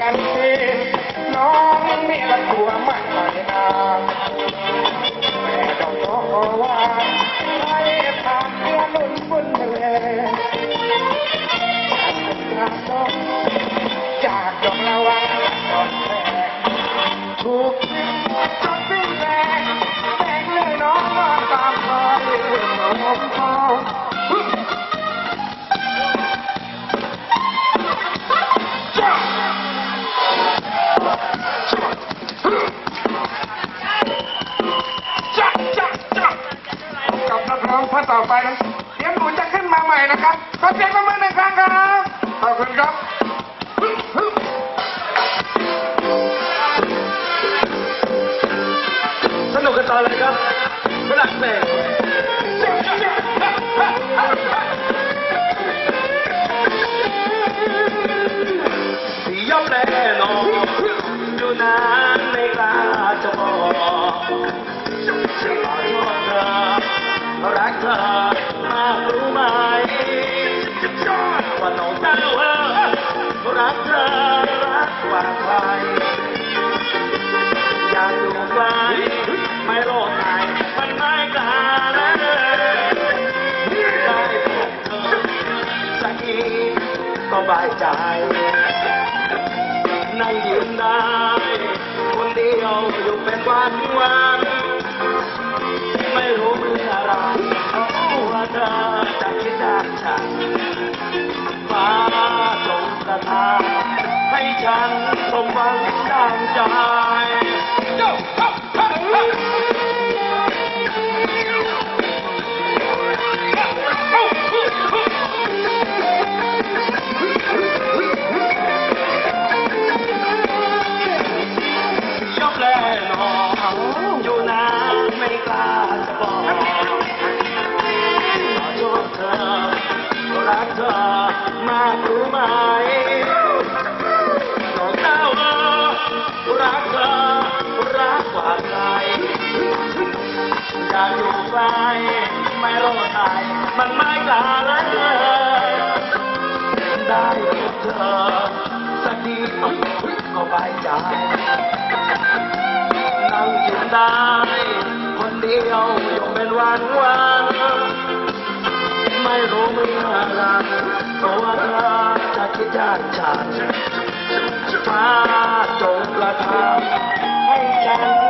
กันเองน้องนี่ละตัวมากไปนะแม่ดอกก็ว่าใครทำเรื่อลุ่นบุญเลยจากดอกจากดอกละวันดอกแพงถูกจนสิ้นแรงแรงเลยน้องก็ตามคอยหลงคอย มาต่อไปนะเสียงหนูจะขึ้นมาใหม่นะครับ ขอเสียงประมือหนึ่งครั้งครับ ขอบคุณครับ รักเธอรักกว่าใครอยากอยู่ไกลไม่โลดไหนมันไม่กล้าเลยได้พบเธอสักทีก็บายใจ นั่งยืนได้ คนเดียวอยู่เป็นวันวัน ให้ฉันสมหวังดังใจยกแล่นออยู่นานไม่กล้าจะบอกขอโทษเธอรักเธอมา มันไม่กล้าเลยได้พบเธอสักทีก็บายใจนั่งกินได้ คนเดียวอยู่เป็นวันวันไม่รู้เมื่อไรตัวเธอจะคิดจากฉันฟ้าจงประทานให้ฉัน